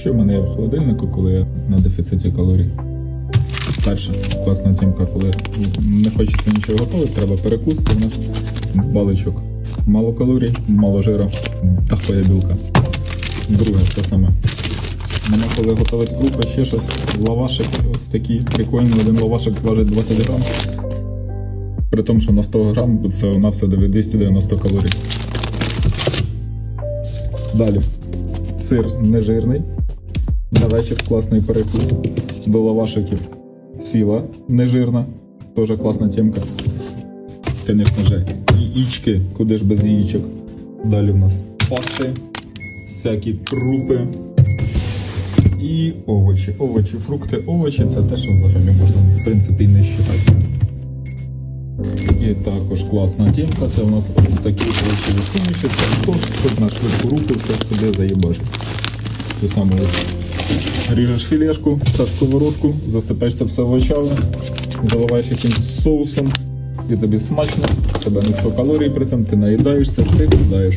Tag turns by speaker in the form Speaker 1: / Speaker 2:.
Speaker 1: Що в мене є в холодильнику, коли я на дефіциті калорій? Перша класна тімка, коли не хочеться нічого готувати, треба перекус, це в нас баличок. Мало калорій, мало жира, дохуя білка. Друге, те саме. Мене коли готувати крупи, ще щось, лавашик ось такий прикольний, один лавашик важить 20 грам. При тому, що на 100 грам це на все 290 калорій. Далі. Сир нежирний. На вечір класний перекус. До лавашиків філа нежирна. Теж класна тємка. Звісно же, яєчки, куди ж без яєчок. Далі в нас пасти, всякі крупи і овочі. Овочі, фрукти, овочі це те, що взагалі можна в принципі не считати. І також класна тімка, це у нас ось такі суміші, це тост, щоб на швидку руку все собі заїбашити. Ту саму ріжеш філешку та сковородку, засипаєш це все в очаву, заливаєш якимсь соусом, і тобі смачно, тебе низько калорій при цьому, ти наїдаєшся, ти худаєш.